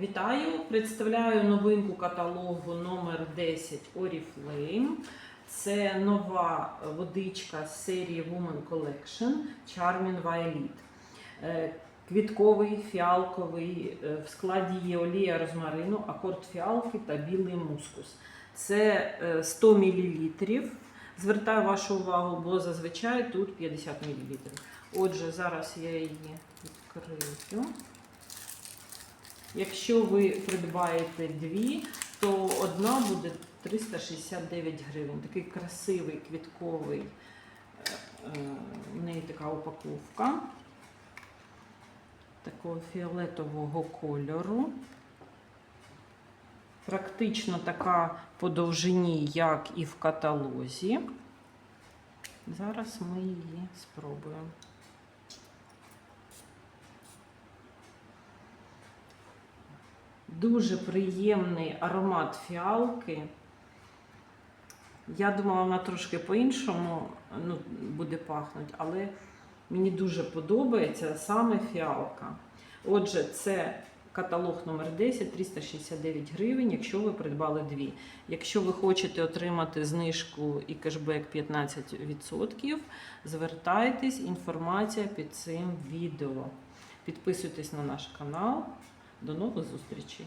Вітаю! Представляю новинку каталогу номер 10 Oriflame. Це нова водичка з серії Woman Collection Charming Violet. Е, Квітковий, фіалковий, е, в складі є олія розмарину, акорд фіалки та білий мускус. Це е, 100 мл. Звертаю вашу увагу, бо зазвичай тут 50 мл. Отже, зараз я її відкрию. Якщо ви придбаєте дві, то одна буде 369 гривень. Такий красивий квітковий. е, е, У неї така упаковка такого фіолетового кольору. Практично така по довжині, як і в каталозі. Зараз ми її спробуємо. Дуже приємний аромат фіалки. Я думала, вона трошки по-іншому ну, буде пахнути, але мені дуже подобається саме фіалка. Отже, це каталог номер 10 369 гривень, якщо ви придбали дві. Якщо ви хочете отримати знижку і кешбек 15%, звертайтесь, інформація під цим відео. Підписуйтесь на наш канал. До нових зустрічей!